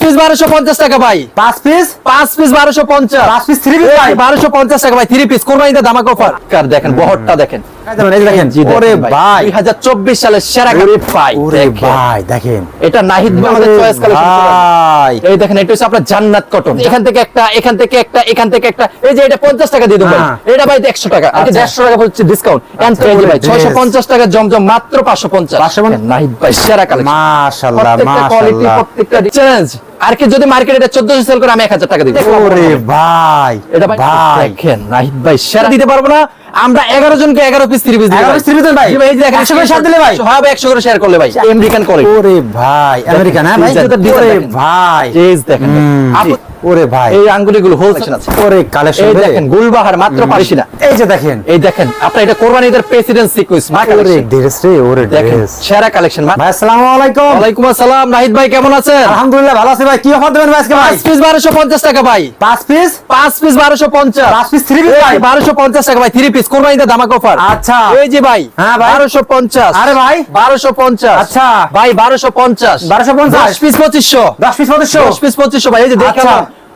Piece বারোশো পঞ্চাশ টাকা ভাই। পাঁচ পিস পাঁচ পিস বারোশো পঞ্চাশ। পাঁচ পিস থ্রি পিস ভাই। বারোশো পঞ্চাশ টাকা ভাই থ্রি পিস কোরবানিতে দামাক অফার কার দেখেন বহরটা দেখেন। জান্নাত কটন এখান থেকে একটা এখান থেকে একটা এখান থেকে একটা। এই যে এটা পঞ্চাশ টাকা দিয়ে দেবেন হ্যাঁ। এটা ভাই একশো টাকা। আচ্ছা। দেড়শো টাকা হচ্ছে ডিসকাউন্ট ভাই ছয়শো পঞ্চাশ টাকা জমজম মাত্র পাঁচশো পঞ্চাশ। 550 নাহিদ ভাই সেরা কালেকশন প্রত্যেকটা প্রত্যেকটা চ্যালেঞ্জ আর কি যদি মার্কেটে এটা 1400 সেল করে আমি এক হাজার টাকা দিব। ওরে ভাই এটা ভাই দেখেন নাহিদ ভাই সেরা। দিতে পারব না আমরা এগারো জনকে এগারো piece three piece 11 piece three piece ভাই? জি ভাই দেখেন 100 করে শেয়ার দিলে ভাই? সব একশো করে শেয়ার করলে ভাই। আমেরিকান করে ওরে ভাই আমেরিকান হ্যাঁ ভাই ওরে ভাই। চেজ দেখেন। হুম, আপু- ওরে ভাই। এই আঙ্গুলিগুলো হোলসেল আছে। ওরে কালেকশন এই দেখেন গুলবাহার মাত্র পাঁচশি না এই যে দেখেন। এই দেখেন আপনার এটা কোরবানিদের প্রেসিডেন্ট সিকুয়েন্স মা কালেকশন ড্রেস রে ওরে ড্রেস সেরা কালেকশন ভাই আসসালামু আলাইকুম। ওয়ালাইকুম আসসালাম। নাহিদ ভাই কেমন আছেন? আলহামদুলিল্লাহ ভালো আছি ভাই। কি অফার দেবেন ভাই আজকে ভাই? পাঁচ পিস বারোশো পঞ্চাশ টাকা ভাই। পাঁচ পিস পাঁচ পিস বারোশো পঞ্চাশ। পাঁচ পিস থ্রি পিস ভাই। বারোশো পঞ্চাশ টাকা ভাই থ্রি পিস কোরবানিতে দামাক অফার আচ্ছা। এই যে ভাই হ্যাঁ ভাই। বারোশো পঞ্চাশ। আরে ভাই। বারোশো পঞ্চাশ। আচ্ছা। ভাই বারোশো পঞ্চাশ। 1250 দশ পিস পঁচিশশো। দশ পিস পঁচিশশো? দশ পিস পঁচিশশো ভাই এই যে আচ্ছা।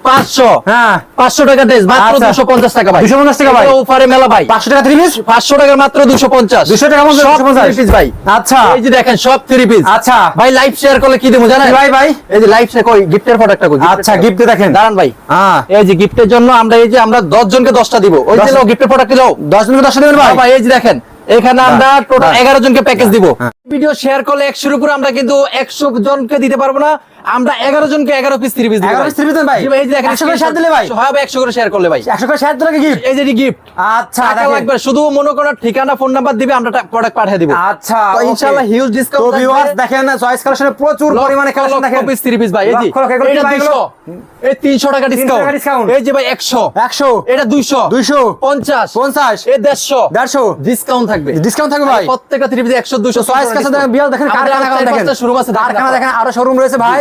পাঁচশো। হ্যাঁ। পাঁচশো টাকা ড্রেস মাত্র আচ্ছা। দুশো পঞ্চাশ টাকা ভাই। 250 টাকা ভাই। ওপারে মেলা ভাই। পাঁচশো টাকা থ্রি পিস পাঁচশো টাকার মাত্র দুশো পঞ্চাশ। 200 টাকা মাত্র সব 250 three piece ভাই। আচ্ছা। এই যে দেখেন সব থ্রি পিস আচ্ছা। ভাই লাইভ শেয়ার করলে কি দেবো জানেন? ভাই ভাই? এই যে লাইভ শেয়ার কই? গিফটের প্রোডাক্টটা কই? আচ্ছা গিফট দেখেন। দাঁড়ান ভাই। হ্যাঁ। এই যে গিফটের জন্য আমরা এই যে আমরা দশ জনকে দশটা দিব। ওই যে গিফটের প্রোডাক্ট দাও দশ মিনিট দশ দেবেন ভাই? ভাই এই যে দেখেন। এখানে আমরা টোটাল হ্যাঁ। এগারো জনকে প্যাকেজ দিব। হ্যাঁ। ভিডিও শেয়ার করলে একশোর উপরে আমরা কিন্তু একশো জনকে দিতে পারব না। আমরা এগারো জনকে এগারো piece three piece 11 piece three piece ভাই? 100 করে দিলে ভাই? একশো করে শেয়ার করলে ভাই। একশো করে ষাট টাকা গিফট এই যে গিফট আচ্ছা দেখেন। শুধু মনে করো ঠিকানা ফোন নাম্বার দিবে আমরা প্রোডাক্ট পাঠিয়ে দিব। আচ্ছা ইনশাআল্লাহ হিউজ তো ডিসকাউন্ট ভিউয়ার্স দেখেন চয়েস কালেকশনে প্রচুর পরিমাণে কালেকশন দেখেন। পিস থ্রি পিস ভাই এই যে। এটা 200 এই 300 টাকা ডিসকাউন্ট এই যে ভাই 100 একশো। এটা 200 দুইশো। 50 পঞ্চাশ। এই 150 দেড়শো। ডিসকাউন্ট থাকবে। ডিসকাউন্ট থাকবে ভাই। প্রত্যেকটা থ্রি পিস 100 200 চয়েস কাছে দেখেন বিয়াল দেখেন কারখানা দেখেন। আছে কারখানা দেখেন আরও শোরুম রয়েছে ভাই।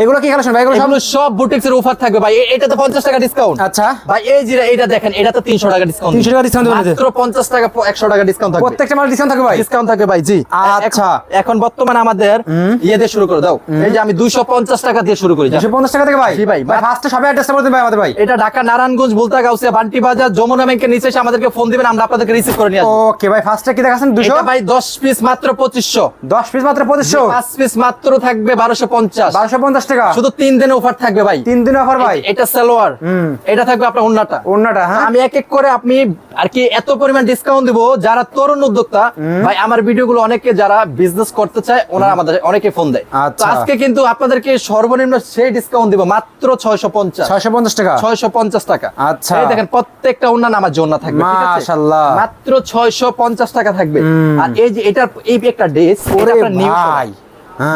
এগুলো কি কালেকশন ভাই? এগুলো সব এগুলো সব বুটিক্স অফার থাকবে ভাই। এ- এটাতে 50 টাকা ডিসকাউন্ট আচ্ছা। ভাই এই এটা দেখেন এটাতে 300 টাকা ডিসকাউন্ট 300 টাকা এতে? মাত্র 50 টাকা 100 টাকা ডিসকাউন্ট থাকবে। প্রত্যেকটা মাল ডিসকাউন্ট থাকবে ভাই? ডিসকাউন্ট থাকবে ভাই জি। আচ্ছা। এখন- বর্তমানে আমাদের ইয়ে দিয়ে শুরু করে দাও। এই যে আমি 250 টাকা দিয়ে শুরু করি যা। দুশো পঞ্চাশ টাকা থেকে ভাই? জি ভাই। ভাই ফার্স্টে সবাই অ্যাড্রেসটা বলে দিন ভাই আমাদের ভাই। এটা ঢাকা নারায়ণগঞ্জ বুলতা গাউসিয়া বান্টি বাজার যমুনা ব্যাংকের নিচে এসে আমাদেরকে ফোন দিবেন আমরা আপনাদেরকে রিসিভ করে নিয়ে আসব। ওকে ভাই ফার্স্টে কি দেখাচ্ছেন? দুশো এটা ভাই 10 পিস মাত্র 2500 দশ পিস মাত্র পঁচিশশো? 5 পিস মাত্র থাকবে 1250 বারোশো পঞ্চাশ টাকা? শুধু 3 দিনের অফার থাকবে ভাই। তিন দিন অফার ভাই? এটা সালোয়ার। এটা থাকবে আপনার হ্যাঁ। আমি এক এক করে আপনি আর কি এত পরিমাণ ডিসকাউন্ট দিব যারা তরুণ উদ্যোক্তা ভাই আমার ভিডিওগুলো অনেকে যারা বিজনেস করতে চায় ওনারা আমাদের অনেকে ফোন দেয়। আচ্ছা। আজকে কিন্তু আপনাদেরকে সর্বনিম্ন সেই ডিসকাউন্ট দিব মাত্র 650 ছয়শো পঞ্চাশ টাকা? 650 টাকা। আচ্ছা। এই দেখেন প্রত্যেকটা অন্যান্য আমার জন্য থাকবে ঠিক আছে? মাশাআল্লাহ। মাত্র 650 টাকা থাকবে। আর এই যে এটার এই একটা ড্রেস ওরে ভাই। হ্যাঁ।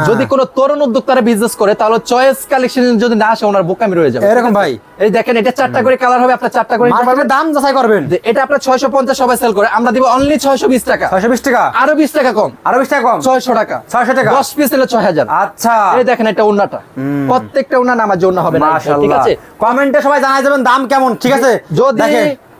যদি কোনো তরুণ উদ্যোক্তারা বিজনেস করে তাহলে চয়েস কালেকশন যদি না আসে ওনার বোকামি রয়ে যাবে। এরকম ভাই। এই দেখেন এটা চারটা করে কালার হবে আপনার চারটা করে দাম যাচাই করবেন। যে এটা আপনার ছয়শো পঞ্চাশ সবাই সেল করে আমরা দিব অনলি ছয়শো বিশ টাকা। ছয়শো বিশ টাকা? আরও বিশ টাকা কম। আরও বিশ টাকা কম? ছয়শো টাকা। 600 টাকা। দশ পিস নিলে ছয় হাজার আচ্ছা। এই দেখেন এটা উন্নাটা প্রত্যেকটা উন্না আমার জন্য হবে না। ঠিক আছে? কমেন্টে সবাই জানাই যাবেন দাম কেমন। ঠিক আছে? যদি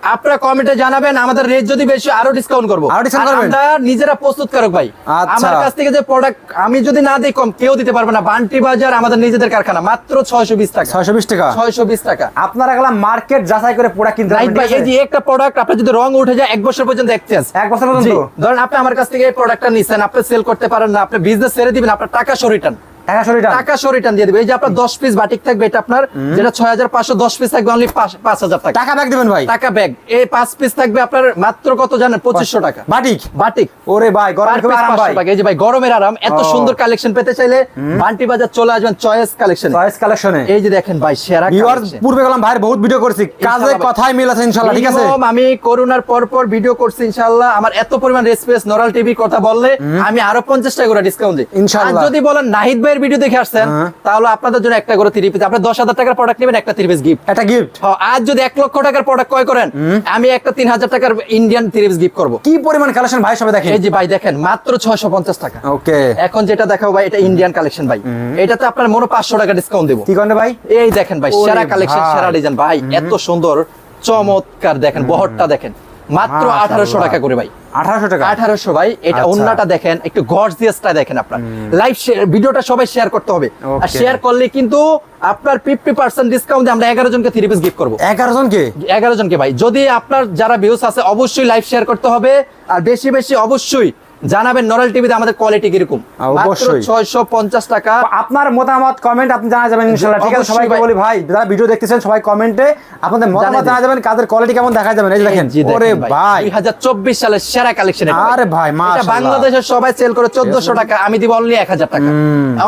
আপনারা কমেন্টে জানাবেন আমাদের রেট যদি বেশি আরও ডিসকাউন্ট করব। আরও discount করবেন? আমরা নিজেরা প্রস্তুত করক ভাই। আচ্ছা। আমার কাছ থেকে যে প্রোডাক্ট আমি যদি না দিই কম কেউ দিতে পারবে না। বান্টি বাজার আমাদের নিজেদের কারখানা মাত্র ছয়শো বিশ টাকা। ছয়শো বিশ টাকা? ছয়শো বিশ টাকা। আপনারা গেলাম মার্কেট যাচাই করে প্রোডাক্ট কিনতে রাইট ভাই এই যে একটা প্রোডাক্ট আপনার যদি রং উঠে যায় এক বছর পর্যন্ত এক্সচেঞ্জ এক বছর পর্যন্ত? ধরেন আপনি আমার কাছ থেকে এই প্রোডাক্টটা নিছেন আপনি সেল করতে পারেন না আপনি বিজনেস ছেড়ে দিবেন আপনার টাকা সহ রিটার্ন টাকা শরীরটা টাকা রিটার্ন দিয়ে দিবে। এই যে আপনার দশ পিস বাটিক থাকবে এটা আপনার যেটা ছয় হাজার পাঁচশো দশ পিস থাকবে অনলি পাঁচ হাজার টাকা। টাকা ব্যাগ দিবেন ভাই। টাকা ব্যাগ এই পাঁচ পিস থাকবে আপনার মাত্র কত জানেন? পঁচিশশো টাকা। বাটিক। বাটিক। ওরে ভাই গরম Per খুব piece আরাম ভাই। এই যে ভাই গরমের আরাম। এত সুন্দর কালেকশন পেতে চাইলে বান্টি বাজার চলে আসবেন চয়েস কালেকশন চয়েস কালেকশনে এই যে দেখেন ভাই সেরা ভিউয়ার্স পূর্বে গেলাম ভাইয়ের বহুত ভিডিও করছি। কাজে ইনশাআল্লাহ মিল আছে ইনশাআল্লাহ ঠিক আছে? আমি করোনার পর পর ভিডিও করছি ইনশাআল্লাহ আমার এত পরিমাণ রেসপেস নরাল টিভি কথা বললে আমি আরও পঞ্চাশ টাকা করে ডিসকাউন্ট দিই। ইনশাআল্লাহ। আর যদি বলেন নাহিদ ভাইয়ের ভিডিও দেখে আসছেন হ্যাঁ। তাহলে আপনাদের জন্য একটা করে থ্রি পিস আপনি দশ হাজার টাকার প্রোডাক্ট নেবেন একটা থ্রি পিস গিফট একটা গিফট আজ যদি এক লক্ষ টাকার প্রোডাক্ট ক্রয় করেন আমি একটা তিন হাজার টাকার ইন্ডিয়ান থ্রি পিস গিফট করব। কি পরিমাণ কালেকশন ভাই সবাই দেখেন? এই যে ভাই দেখেন মাত্র ছয়শো পঞ্চাশ টাকা। ওকে। এখন যেটা দেখাও ভাই এটা ইন্ডিয়ান কালেকশন ভাই। এটাতে আপনার মনে পাঁচশো টাকা ডিসকাউন্ট দেবো। কি করেন ভাই? এই দেখেন ভাই সেরা কালেকশন। সেরা ডিজাইন ভাই এত সুন্দর চমৎকার দেখেন বহরটা দেখেন। মাত্র আঠারোশো টাকা করে ভাই। আঠারোশো টাকা? আঠারোশো ভাই এটা আচ্ছা। অন্যটা দেখেন একটু গর্জিয়াসটা দেখেন আপনার। লাইভ ভিডিওটা সবাই শেয়ার করতে হবে। আর শেয়ার করলে কিন্তু আপনার ফিফটি পার্সেন্ট ডিসকাউন্ট আমরা এগারো জনকে থ্রি পিস গিফট করব। এগারো জনকে? এগারো জনকে ভাই। যদি আপনার যারা ভিউস আছে অবশ্যই লাইভ শেয়ার করতে হবে। আর বেশি বেশি অবশ্যই জানাবেন নরাল টিভিতে আমাদের কোয়ালিটি কীরকম? অবশ্যই। ছয়শো পঞ্চাশ টাকা। আপনার মতামত কমেন্ট আপনি জানা যাবেন ইনশাআল্লাহ ঠিক আছে? সবাইকে বলি ভাই যারা ভিডিও দেখতেছেন সবাই কমেন্টে আপনাদের মতামত জানা যাবেন কাদের কোয়ালিটি কেমন দেখা যাবেন? এই যে দেখেন ওরে ভাই দুই হাজার চব্বিশ সালের সেরা কালেকশন আরে ভাই, মাশাআল্লাহ। বাংলাদেশের সবাই সেল করে চোদ্দশো টাকা আমি দিব অনলি এক হাজার টাকা।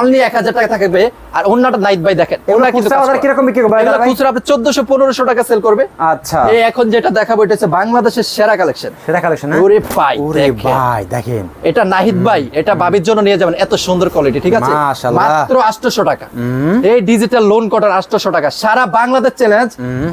অনলি এক হাজার টাকা থাকবে আর অন্যটা নাইট ভাই দেখেন। ওরা কিন্তু বাজারে কীরকম বিক্রি করবে ভাই? খুচরা আপনি চোদ্দশো পনেরোশো টাকা সেল করবে। আচ্ছা। এই এখন যেটা দেখাবো এটা হচ্ছে বাংলাদেশের সেরা কালেকশন সেটা কালেকশন ওরে ভাই ওরে ভাই দেখেন। এটা নাহিদ ভাই এটা বাবির জন্য নিয়ে যাবেন। এত সুন্দর কোয়ালিটি ঠিক আছে? মাত্র আটশোশো টাকা। এই ডিজিটাল লোন কটার আটশোশো টাকা? সারা বাংলাদেশ চ্যালেঞ্জ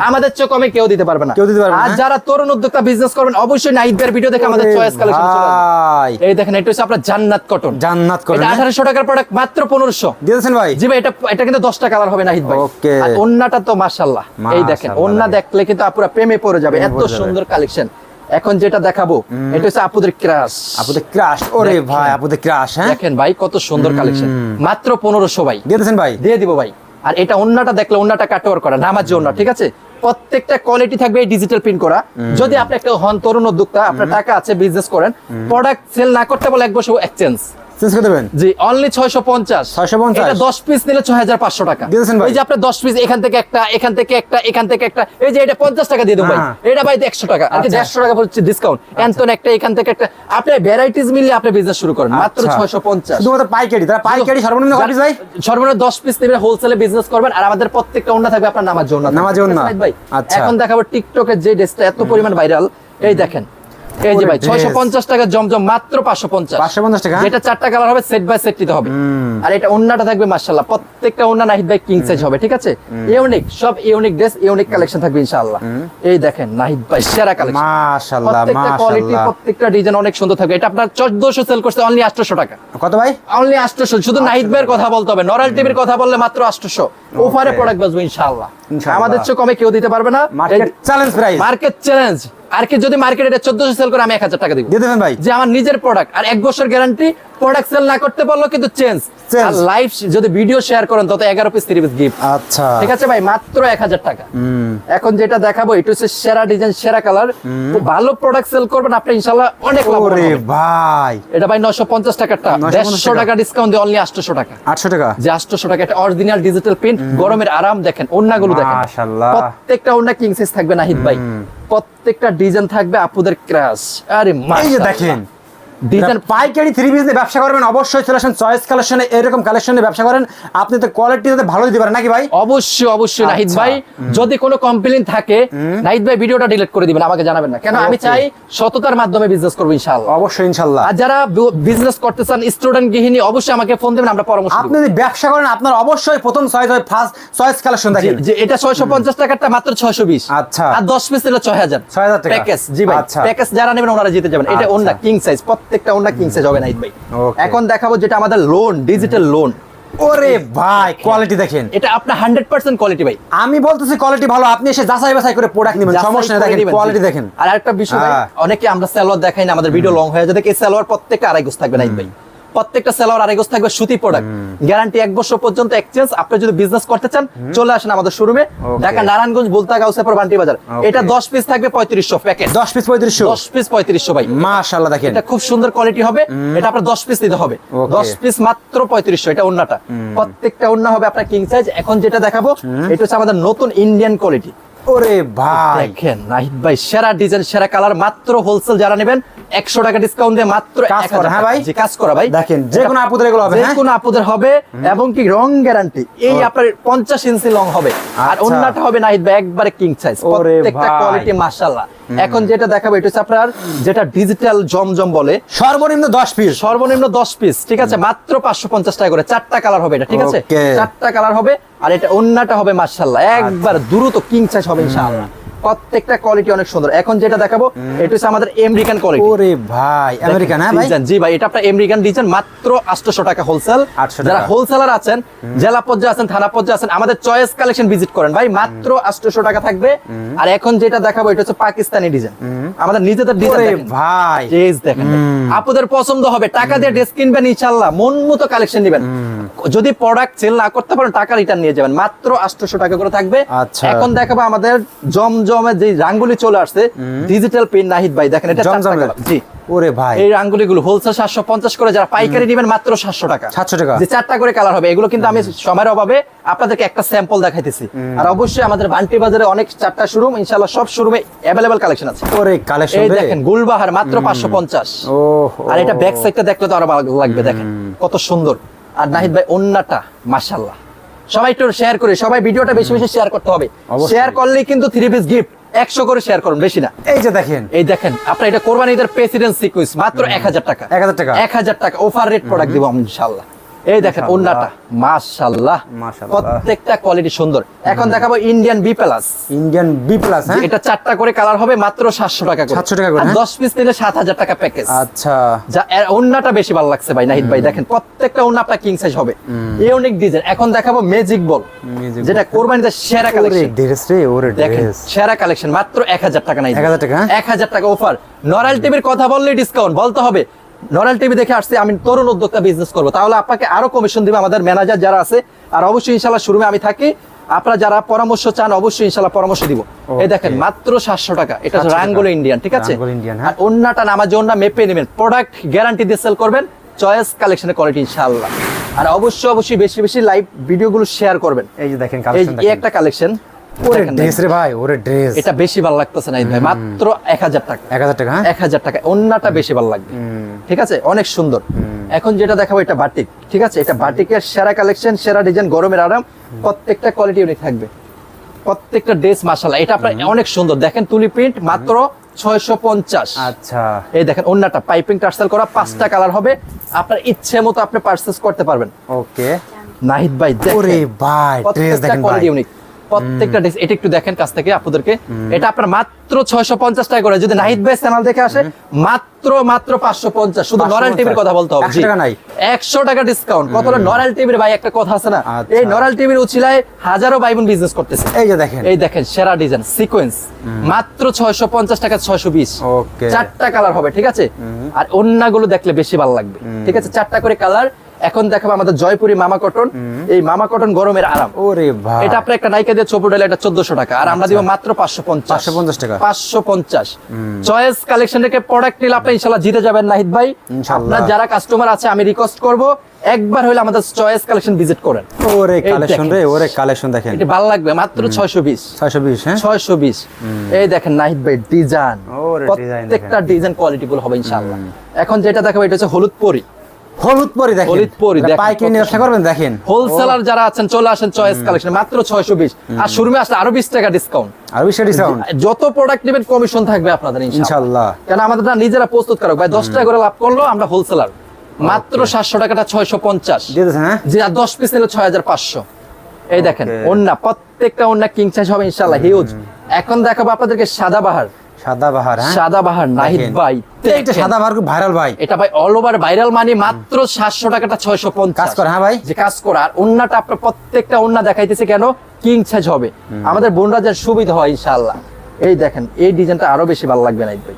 আমাদের চেয়ে কমে কেউ দিতে পারবে না। কেউ দিতে পারবে না। আর যারা তরুণ উদ্যোক্তা বিজনেস করবেন অবশ্যই নাহিদ ভাইয়ের ভিডিও দেখে আমাদের চয়েস কালেকশন ভাই। এই দেখেন এটা হচ্ছে আপনার জান্নাত কটন জান্নাত কটন এটা আঠারোশো টাকার প্রোডাক্ট মাত্র পনেরোশো। দিয়েছেন ভাই? জি ভাই এটা এটা কিন্তু দশটা কালার হবে নাহিদ ভাই। Okay. আর ওন্নাটা তো মাশাল্লাহ এই দেখেন মাশাআল্লাহ ওন্না দেখলে কিন্তু আপুরা প্রেমে পড়ে যাবে। এত সুন্দর কালেকশন এখন যেটা দেখাবো এটা হচ্ছে আপুদের ক্রাশ আপুদের ক্রাশ ওরে ভাই আপুদের ক্রাশ হ্যাঁ? দেখেন ভাই কত সুন্দর কালেকশন মাত্র পনেরোশো ভাই। দিয়েছেন ভাই? দিয়ে দিব ভাই। আর এটা অন্যটা দেখলে অন্যটা কাটওয়ার করা নামাজ জন্য ঠিক আছে? প্রত্যেকটা কোয়ালিটি থাকবে এই ডিজিটাল প্রিন্ট করা। যদি আপনি একটা হন তরুণ উদ্যোক্তা আপনার টাকা আছে বিজনেস করেন প্রোডাক্ট সেল না করতে বলে এক বছর এক্সচেঞ্জ চেঞ্জ করে দেবেন? জি অনলি ছয়শো পঞ্চাশ। 650 এটা দশ পিস নিলে ছয় হাজার পাঁচশো টাকা। দিয়েছেন ভাই। এই যে আপনি দশ পিস এখান থেকে একটা এখান থেকে একটা এখান থেকে একটা এই যে এটা পঞ্চাশ টাকা দিয়ে দেবো ভাই। হ্যাঁ। এটা ভাই একশো টাকা। আর আচ্ছা। দেড়শো টাকা হচ্ছে ডিসকাউন্ট এনতন একটা এখান থেকে একটা। আপনি ভ্যারাইটিস মিলিয়ে আপনি বিজনেস শুরু করেন। মাত্র আচ্ছা। শুধুমাত্র পাইকারি। তারা পাইকারি সর্বনিম্ন কত ভাই? সর্বনিম্ন দশ পিস নেবেন হোলসেলে বিজনেস করবেন। আর আমাদের প্রত্যেকটা ওন্না থাকবে আপনার নামাজ জন্য নামাজে। ভাই? আচ্ছা। এখন দেখাবো টিকটকের যে ড্রেসটা এত পরিমাণ ভাইরাল এই দেখেন। এই যে ভাই 650 টাকা জমজম মাত্র 550 550 টাকা হ্যাঁ? এটা চারটা কালার হবে সেট বাই সেট হবে। আর এটা ওন্নাটা থাকবে মাশাআল্লাহ প্রত্যেকটা ওন্না নাহিদ ভাই কিং সাইজ হবে ঠিক আছে? ইউনিক সব ইউনিক ড্রেস ইউনিক কালেকশন থাকবে ইনশাআল্লাহ। এই দেখেন নাহিদ ভাই সেরা কালেকশন মাশাআল্লাহ কোয়ালিটি প্রত্যেকটা ডিজাইন অনেক সুন্দর থাকবে। এটা আপনার 1400 সেল করতে অনলি 800 টাকা। কত ভাই? অনলি 800 শুধু নাহিদ ভাইয়ের কথা বলতে হবে নরাল টিভির কথা বললে মাত্র 800 অফারে প্রোডাক্ট বাজবে ইনশাআল্লাহ। আমাদের চেয়ে কমে কেউ দিতে পারবে না। Market challenge price market challenge আর কি যদি মার্কেট এটা চোদ্দশো সেল করে আমি এক হাজার টাকা দেব। দিয়ে ভাই। যে আমার নিজের প্রোডাক্ট আর এক বছর গ্যারান্টি প্রোডাক্ট সেল না করতে পারল কিন্তু চেঞ্জ আর লাইভ যদি ভিডিও শেয়ার করেন তত এগারো পিস থ্রি পিস গিফট আচ্ছা। ঠিক আছে ভাই? মাত্র টাকা। এখন যেটা দেখাবো এটা হচ্ছে সেরা ডিজাইন সেরা কালার ভালো প্রোডাক্ট সেল করবেন আপনি অনেক লাভ ভাই। এটা ভাই নশো পঞ্চাশ টাকারটা। 950 দেড়শো টাকা। টাকা ডিসকাউন্ট দিয়ে অনলি আটশোশো টাকা। আটশো টাকা? যে আটশোশো টাকা এটা অরিজিনাল ডিজিটাল প্রিন্ট গরমের আরাম দেখেন ওন্নাগুলো দেখেন। মাশাআল্লাহ। প্রত্যেকটা ওন্না কিং সাইজ থাকবে নাহিদ ভাই। প্রত্যেকটা ডিজাইন থাকবে আপুদের ক্রাশ আরে এই যে দেখেন। ডিজাইন পাইকারি থ্রি পিস নিয়ে ব্যবসা করবেন অবশ্যই চলে আসেন চয়েস কালেকশনে এরকম কালেকশনে ব্যবসা করেন। আপনি তো কোয়ালিটি যাতে ভালো দিতে পারেন নাকি ভাই? অবশ্যই অবশ্যই নাহিদ আচ্ছা। ভাই। যদি কোনো কমপ্লেইন থাকে নাহিদ ভাই ভিডিওটা ডিলিট করে দিবেন আমাকে জানাবেন না। কেন আমি চাই সততার মাধ্যমে বিজনেস করব ইনশাআল্লাহ। অবশ্যই ইনশাল্লাহ আর যারা বিজনেস করতে চান স্টুডেন্ট গৃহিণী অবশ্যই আমাকে ফোন দেবেন আমরা পরামর্শ আপনি যদি ব্যবসা করেন আপনার অবশ্যই প্রথম চয়েস হয় ফার্স্ট চয়েস কালেকশন দেখেন। যে এটা ছয়শো পঞ্চাশ টাকারটা মাত্র ছয়শো বিশ। আচ্ছা। আর দশ পিস নিলে ছয় হাজার 6,000 টাকা। প্যাকেজ জি ভাই। আচ্ছা। প্যাকেজ যারা নেবেন ওনারা জিতে যাবেন। এটা আচ্ছা। ওন্না কিং সাইজ প্রত্যেকটা ওনা কিংসে যাবে নাইট ভাই এখন দেখাবো যেটা আমাদের লোন ডিজিটাল লোন ওরে ভাই কোয়ালিটি দেখেন। এটা আপনার হান্ড্রেড পার্সেন্ট কোয়ালিটি ভাই আমি বলতেছি কোয়ালিটি ভালো আপনি এসে যাচাই বাছাই করে প্রোডাক্ট নেবেন সমস্যা দেখেন কোয়ালিটি দেখেন। আর একটা বিষয় হ্যাঁ। অনেকে আমরা সালোয়ার দেখাই না আমাদের ভিডিও লং হয়ে যায় দেখে সালোয়ার প্রত্যেকটা আড়াই গোছ থাকবে নাইট ভাই প্রত্যেকটা সালোয়ার আড়াই গোছ থাকবে সুতি প্রোডাক্ট গ্যারান্টি এক বছর পর্যন্ত এক্সচেঞ্জ আপনি যদি বিজনেস করতে চান চলে আসেন আমাদের শোরুমে ঢাকা নারায়ণগঞ্জ বুলতা গাউসাপুর বান্টি বাজার। এটা দশ পিস থাকবে পঁয়ত্রিশশো প্যাকেট দশ পিস পঁয়ত্রিশশো? দশ পিস পঁয়ত্রিশশো ভাই। মাশাল্লাহ দেখেন। এটা খুব সুন্দর কোয়ালিটি হবে। এটা আপনার দশ পিস দিতে হবে. দশ পিস মাত্র পঁয়ত্রিশশো এটা অন্যটা। প্রত্যেকটা অন্য হবে আপনার কিং সাইজ এখন যেটা দেখাবো এটা হচ্ছে আমাদের নতুন ইন্ডিয়ান কোয়ালিটি ওরে ভাই। দেখেন নাহিদ ভাই সেরা ডিজাইন সেরা কালার মাত্র হোলসেল যারা নেবেন একশো টাকা ডিসকাউন্ট দিয়ে মাত্র কাজ 1000 করা, হ্যাঁ ভাই? জি, কাজ করা ভাই। দেখেন, যে কোনো আপুদের এগুলো হবে, যে হ্যাঁ? কোনো আপুদের হবে এবং কি রং গ্যারান্টি এই আপনার পঞ্চাশ ইঞ্চি লং হবে। আর আচ্ছা। অন্যটা হবে নাহিদ ভাই একবারে কিং সাইজ প্রত্যেকটা কোয়ালিটি মাশাআল্লাহ। এখন যেটা দেখাবো এটা হচ্ছে আপনার যেটা ডিজিটাল জমজম বলে। সর্বনিম্ন দশ পিস সর্বনিম্ন দশ পিস ঠিক আছে? মাত্র পাঁচশো পঞ্চাশ টাকা করে। চারটা কালার হবে এটা ঠিক আছে? চারটা কালার হবে। আর এটা অন্যটা হবে মার্শাল্লাহ একবার দ্রুত কিং সাইজ হবে ইনশাআল্লাহ। প্রত্যেকটা কোয়ালিটি অনেক সুন্দর। এখন যেটা দেখাবো এটা হচ্ছে আমাদের আমেরিকান কোয়ালিটি ওরে ভাই আমেরিকান হ্যাঁ ভাই? জি ভাই এটা আপনার আমেরিকান ডিজাইন মাত্র 800 টাকা হোলসেল 800 যারা হোলসেলার আছেন জেলা পর্যায়ে আছেন থানা পর্যায়ে আছেন আমাদের চয়েস কালেকশন ভিজিট করেন ভাই মাত্র 800 টাকা থাকবে। আর এখন যেটা দেখাবো এটা হচ্ছে পাকিস্তানি ডিজাইন আমাদের নিজেদের ওরে ডিজাইন ভাই। ড্রেস দেখেন। আপুদের পছন্দ হবে টাকা দিয়ে ড্রেস কিনবেন ইনশাআল্লাহ মন মতো কালেকশন নেবেন। যদি প্রোডাক্ট সেল না করতে পারেন টাকা রিটার্ন নিয়ে যাবেন। মাত্র 800 টাকা করে থাকবে। আচ্ছা। এখন দেখাবো আমাদের জমজমে যে রাঙ্গুলি চলে আসছে ডিজিটাল পেন নাহিদ ভাই দেখেন এটা। জি। ওরে ভাই। এই রাঙ্গুলি হোলসেল সাতশো পঞ্চাশ করে যারা পাইকারি নেবেন মাত্র সাতশো টাকা। 700 টাকা। যে চারটা করে কালার হবে এগুলো কিন্তু আমি সময়ের অভাবে আপনাদেরকে একটা স্যাম্পল দেখাইতেছি। আর অবশ্যই আমাদের বাজারে অনেক চারটা শোরুম ইনশাল্লাহ সব শোরুমে অ্যাভেলেবল কালেকশন আছে। ওরে কালেকশন এই দেখেন গুলবাহার মাত্র পাঁচশো পঞ্চাশ। আর এটা ব্যাক সাইডটা দেখলে তো আরও ভালো লাগবে দেখেন। কত সুন্দর। আর নাহিদ ভাই অন্যটা মাসাল্লাহ সবাই একটু শেয়ার করে সবাই ভিডিওটা বেশি বেশি শেয়ার করতে হবে। শেয়ার করলেই কিন্তু থ্রি পিস গিফট একশো করে শেয়ার করুন বেশি না। এই যে দেখেন। এই দেখেন আপনার এটা কোরবানিদের প্রেসিডেন্ট সিকুয়েন্স মাত্র এক হাজার টাকা। 1000 টাকা। এক হাজার টাকা অফার রেট প্রোডাক্ট দিব ইনশাল্লাহ এই দেখেন ওন্নাটা মাশাআল্লাহ। প্রত্যেকটা কোয়ালিটি সুন্দর। এখন দেখাবো Indian B plus Indian B plus হ্যাঁ? এটা চারটা করে কালার হবে মাত্র সাতশো টাকা করে। 700 টাকা করে, আর হ্যাঁ? দশ পিস নিলে সাত হাজার টাকা প্যাকেজ আচ্ছা। যা ওন্নাটা বেশি ভালো লাগছে ভাই নাহিদ ভাই। দেখেন প্রত্যেকটা ওন্না আপনার কিং সাইজ হবে। ইউনিক ডিজাইন এখন দেখাবো ম্যাজিক বল যেটা কোরবানিতে সেরা কালেকশন ড্রেস রে ওরে ড্রেস সেরা কালেকশন মাত্র এক হাজার টাকা নাই 1000 টাকা, হ্যাঁ? এক হাজার টাকা অফার নরাল টিভির কথা বললেই ডিসকাউন্ট বলতে হবে নরাল টিভি দেখে আসছে আমি তরুণ উদ্যোক্তা বিজনেস করব। তাহলে আপনাকে আরও কমিশন দিবে আমাদের ম্যানেজার যারা আছে আর অবশ্যই ইনশাল্লাহ শুরুমে আমি থাকি। আপনারা যারা পরামর্শ চান অবশ্যই ইনশাল্লাহ পরামর্শ দিব। এই দেখেন মাত্র সাতশো টাকা। এটা রাঙ্গুলো ইন্ডিয়ান ঠিক আছে। আর অন্যটা নামাজ অন্য মেপে নেবেন। প্রোডাক্ট গ্যারান্টি দিয়ে সেল করবেন। চয়েস কালেকশনের কোয়ালিটি ইনশাল্লাহ আর অবশ্যই অবশ্যই বেশি বেশি লাইভ ভিডিওগুলো শেয়ার করবেন। এই যে দেখেন এই একটা কালেকশন ওরে ড্রেস রে ভাই ওরে ড্রেস এটা বেশি ভালো লাগতেছে না ভাই মাত্র এক হাজার টাকা। 1000 টাকা হ্যাঁ? এক হাজার টাকা অন্যটা বেশি ভালো লাগবে। ঠিক আছে? অনেক সুন্দর। এখন যেটা দেখাবো এটা বাটিক ঠিক আছে? এটা বাটিকের সেরা কালেকশন সেরা ডিজাইন গরমের আরাম প্রত্যেকটা কোয়ালিটি ইউনিক থাকবে। প্রত্যেকটা ড্রেস মাসালা এটা আপনার অনেক সুন্দর। দেখেন তুলি প্রিন্ট মাত্র ছয়শো পঞ্চাশ। আচ্ছা। এই দেখেন অন্যটা পাইপিং টার্সেল করা পাঁচটা কালার হবে। আপনার ইচ্ছে মতো আপনি পার্সেস করতে পারবেন। ওকে। নাহিদ ভাই দেখেন। ওরে ভাই ড্রেস দেখেন ভাই। কোয়ালিটি ইউনিক প্রত্যেকটা ড্রেস এটা একটু দেখেন কাছ থেকে আপনাদেরকে। এটা আপনার মাত্র 650 টাকা করে। যদি নাহিদ ভাই চ্যানেল দেখে আসে মাত্র মাত্র 550 শুধু নরাল টিভির কথা বলতে হবে। 100 টাকা নাই। 100 টাকা ডিসকাউন্ট কতটা নরাল টিভির ভাই একটা কথা আছে না? আচ্ছা। এই নরাল টিভির উছিলায় হাজারো ভাই বোন বিজনেস করতেছে। এই যে দেখেন। এই দেখেন সেরা ডিজাইন সিকোয়েন্স মাত্র 650 টাকা 620 ওকে। চারটা কালার হবে ঠিক আছে? আর অন্যগুলো দেখলে বেশি ভালো লাগবে। ঠিক আছে? চারটা করে কালার এখন দেখাবো আমাদের জয়পুরি মামা কটন। এই মামা কটন গরমের আরাম। ওরে ভাই এটা আপনার একটা নাইকা দিয়ে চোপড় এটা চোদ্দশো টাকা। আর আমরা দিব মাত্র পাঁচশো পঞ্চাশ। 550 টাকা। পাঁচশো পঞ্চাশ। চয়েস কালেকশন থেকে প্রোডাক্ট নিলে আপনি ইনশাল্লাহ জিতে যাবেন নাহিদ ভাই। আপনার যারা কাস্টমার আছে আমি রিকোয়েস্ট করব একবার হলে আমাদের চয়েস কালেকশন ভিজিট করেন। ওরে কালেকশন রে ওরে কালেকশন দেখেন। এটা ভালো লাগবে মাত্র ছয়শো বিশ। 620 হ্যাঁ? ছয়শো বিশ। এই দেখেন নাহিদ ভাই ডিজাইন ওরে ডিজাইন প্রত্যেকটা ডিজাইন কোয়ালিটি গুলো হবে ইনশাল্লাহ। এখন যেটা দেখাবো এটা হচ্ছে হলুদ পরি। হলুদ পরি দেখেন। হলুদ পরি দেখেন পাইকারি ব্যবসা করবেন দেখেন। হোলসেলার যারা আছেন চলে আসেন চয়েস কালেকশন মাত্র ছয়শো বিশ। আর শুরুমে আসলে আরও বিশ টাকা ডিসকাউন্ট আর বেশি ডিসকাউন্ট যত প্রোডাক্ট নেবেন কমিশন থাকবে আপনাদের ইনশাআল্লাহ। ইনশাআল্লাহ। আমাদের নিজেরা প্রস্তুত করো ভাই দশ টাকা করে লাভ করল আমরা হোলসেলার মাত্র সাতশো টাকাটা ছয়শো পঞ্চাশ। দিয়ে দিয়েছেন হ্যাঁ? যে দশ পিস নিলে ছয় হাজার পাঁচশো। এই দেখেন. অন্যা প্রত্যেকটা অন্যা কিং সাইজ হবে ইনশাল্লাহ হিউজ এখন দেখাবো আপনাদেরকে সাদা বাহার। সাদা বাহার হ্যাঁ? সাদা নাহিদ দেখেন। ভাই এইটা দেখেন। খুব ভাইরাল ভাই। এটা ভাই অল ওভার ভাইরাল মানে মাত্র সাতশো টাকাটা ছয়শো পঞ্চাশ। কাজ করে, হ্যাঁ ভাই? যে কাজ করা আর অন্যটা আপনার প্রত্যেকটা অন্য দেখাইতেছে কেন? কিং সাইজ হবে। আমাদের বোনরা যার সুবিধা হয় ইনশাআল্লাহ। এই দেখেন এই ডিজাইনটা আরও বেশি ভালো লাগবে নাইট ভাই।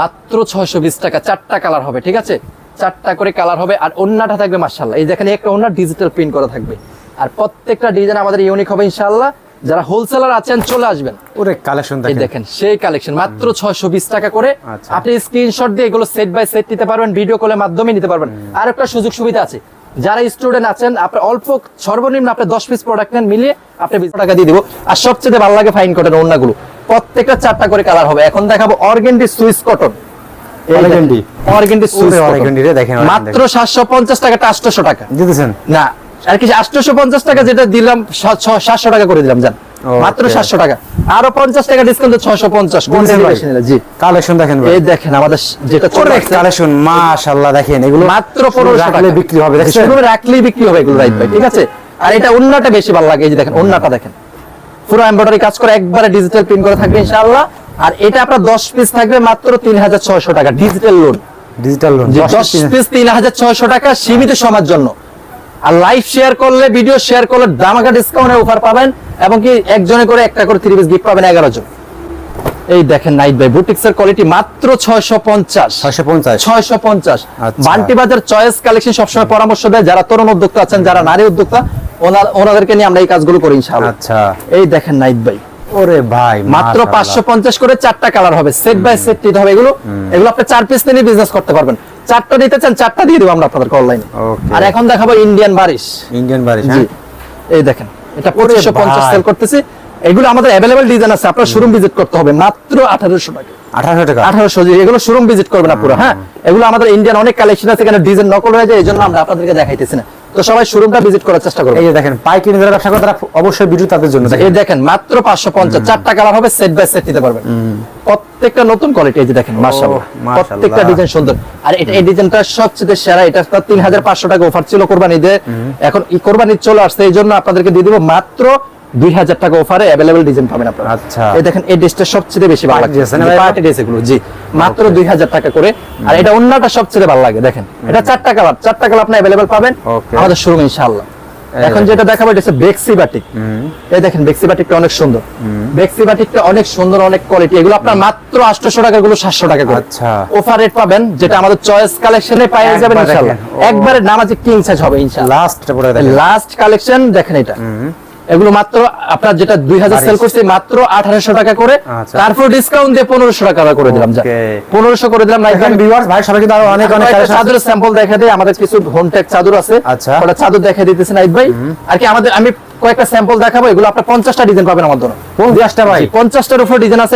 মাত্র ছয়শো বিশ টাকা চারটা কালার হবে ঠিক আছে? চারটা করে কালার হবে আর অন্যটা থাকবে মার্শাল্লাহ এই দেখেন একটা অন্য ডিজিটাল প্রিন্ট করা থাকবে। আর প্রত্যেকটা ডিজাইন আমাদের ইউনিক হবে ইনশাআল্লাহ। যারা হোলসেলার আছেন চলে আসবেন। ওরে কালেকশন দেখেন। সেই কালেকশন মাত্র ছয়শো বিশ টাকা করে। আচ্ছা। আপনি স্ক্রিনশট দিয়ে এগুলো সেট বাই সেট নিতে পারবেন ভিডিও কলের মাধ্যমে নিতে পারবেন। আর একটা সুযোগ সুবিধা আছে যারা স্টুডেন্ট আছেন আপনার অল্প সর্বনিম্ন আপনি দশ পিস প্রোডাক্ট নেন মিলিয়ে আপনি বিশ টাকা দিয়ে দিব। আর সবচেয়ে ভালো লাগে ফাইন কটন অন্যগুলো প্রত্যেকটা চারটা করে কালার হবে। এখন দেখাবো organdy Swiss cotton. Organdy? Organdy. Swiss ওরে, দেখেন, মাত্র সাতশো পঞ্চাশ টাকা আটশো টাকা। না আর কি আটশো পঞ্চাশ টাকা যেটা দিলাম সাতশো টাকা করে দিলাম জান। মাত্র সাতশো টাকা। আরও পঞ্চাশ টাকা ডিসকাউন্ট ছয়শো পঞ্চাশ জি। কালেকশন দেখেন এই দেখেন আমাদের যেটা কালেকশন মাশাআল্লাহ দেখেন এগুলো মাত্র রাখলে টাকা। বিক্রি হবে রাখলেই বিক্রি হবে এগুলো রাইট ভাই ঠিক আছে? আর এটা অন্যটা বেশি ভালো লাগে এই যে দেখেন অন্যটা দেখেন। পুরো এমব্রয়ডারি কাজ করে একবারে ডিজিটাল প্রিন্ট করে থাকবে ইনশাআল্লাহ। আর এটা আপনার 10 পিস থাকবে মাত্র 3600 টাকা ডিজিটাল লোন ডিজিটাল লোন যে 10 পিস 3600 টাকা সীমিত সময়ের জন্য। আর লাইভ শেয়ার করলে ভিডিও শেয়ার করলে দামাকা ডিসকাউন্টে অফার পাবেন এবং কি একজনে করে একটা করে থ্রি পিস গিফট পাবেন 11 জন। এই দেখেন নাইট ভাই বুটিক্সের কোয়ালিটি মাত্র 650 ছয়শো পঞ্চাশ। ছয়শো পঞ্চাশ। বান্টি বাজার চয়েস কালেকশন সবসময় পরামর্শ দেয়। যারা তরুণ উদ্যোক্তা আছেন যারা নারী উদ্যোক্তা ওনাদেরকে নিয়ে আমরা এই কাজগুলো করি ইনশাআল্লাহ। আচ্ছা। এই দেখেন নাইট ভাই ওরে ভাই মাত্র মাশাআল্লাহ। পাঁচশো পঞ্চাশ করে চারটা কালার হবে। সেট বাই সেট নিতে হবে এগুলো। এগুলো আপনি চার পিস নিয়ে বিজনেস করতে পারবেন। চারটা নিতে চান চারটা দিয়ে দেবো আমরা আপনাদেরকে অনলাইনে আর এখন দেখাবো ইন্ডিয়ান বারিশ। ইন্ডিয়ান বাড়ি জি। হ্যাঁ? এই দেখেন এটা পঁচিশশো পঞ্চাশ। সেল করতেছি। এগুলো আমাদের অ্যাভেলেবল ডিজাইন আছে আপনার শোরুম ভিজিট করতে হবে মাত্র আঠারোশো টাকা। আঠারোশো টাকা? আঠারোশো এগুলো শোরুম ভিজিট করবে না পুরো হ্যাঁ? এগুলো আমাদের ইন্ডিয়ান অনেক কালেকশন আছে এখানে ডিজাইন নকল হয়ে যায় এই জন্য আমরা আপনাদেরকে দেখাইতেছি না। তো সবাই শোরুমটা ভিজিট করার চেষ্টা করবে এই যে দেখেন পাইকারি যারা ব্যবসা করে তারা অবশ্যই ভিডিও তাদের জন্য এই দেখেন। মাত্র পাঁচশো পঞ্চাশ চারটা কালার হবে সেট বাই সেট নিতে পারবেন। প্রত্যেকটা নতুন কোয়ালিটি এই যে দেখেন মাশাআল্লাহ। প্রত্যেকটা ডিজাইন সুন্দর। আর এটা এই ডিজাইনটা সবচেয়ে সেরা এটা হাজার পাঁচশো টাকা অফার ছিল কোরবানি ঈদে। এখন এই কোরবানি চলে আসছে এই জন্য আপনাদেরকে দিয়ে দিব মাত্র দুই হাজার টাকা অফারে অ্যাভেলেবল ডিজাইন পাবেন আপনারা। আচ্ছা। এই দেখেন এই ড্রেসটা সবচেয়ে বেশি ভালো লাগছে? পার্টি ড্রেস এগুলো জি। মাত্র দুই হাজার টাকা করে। আর এটা অন্যটা সবচেয়ে ভালো লাগে দেখেন। এটা চারটা কালার চারটা কালার আপনি অ্যাভেলেবল পাবেন। আমাদের শোরুম ইনশাআল্লাহ। এখন। যেটা দেখাবো এটা হচ্ছে বেক্সি বাটিক। এই দেখেন বেক্সি বাটিকটা অনেক সুন্দর। বেক্সি বাটিকটা অনেক সুন্দর অনেক কোয়ালিটি এগুলো আপনার মাত্র 800 টাকা গুলো 700 টাকা করে। আচ্ছা। অফার রেট পাবেন যেটা আমাদের চয়েস কালেকশনে পাওয়া যাবেন ইনশাআল্লাহ। একবারে নামাজে কিং সাইজ হবে ইনশাআল্লাহ। দেখেন। লাস্ট কালেকশন দেখেন এটা। এগুলো মাত্র আপনার যেটা 2000 সেল করছে মাত্র 1800 টাকা করে। আচ্ছা। তারপর ডিসকাউন্ট দিয়ে পনেরোশো টাকা করে দিলাম। পনেরোশো করে দিলাম চাদর ভাই আরও অনেক অনেক স্যাম্পল দেখা দেয় আমাদের কিছু হোমটেক চাদর আছে। আচ্ছা। ওটা চাদর দেখা দিতেছে নাইট ভাই। আর কি আমাদের আমি কয়েকটা স্যাম্পল দেখাবো এগুলো আপনার পঞ্চাশটা ডিজাইন পাবেন আমার জন্য। পঞ্চাশটা ভাই। পঞ্চাশটার উপর ডিজাইন আছে।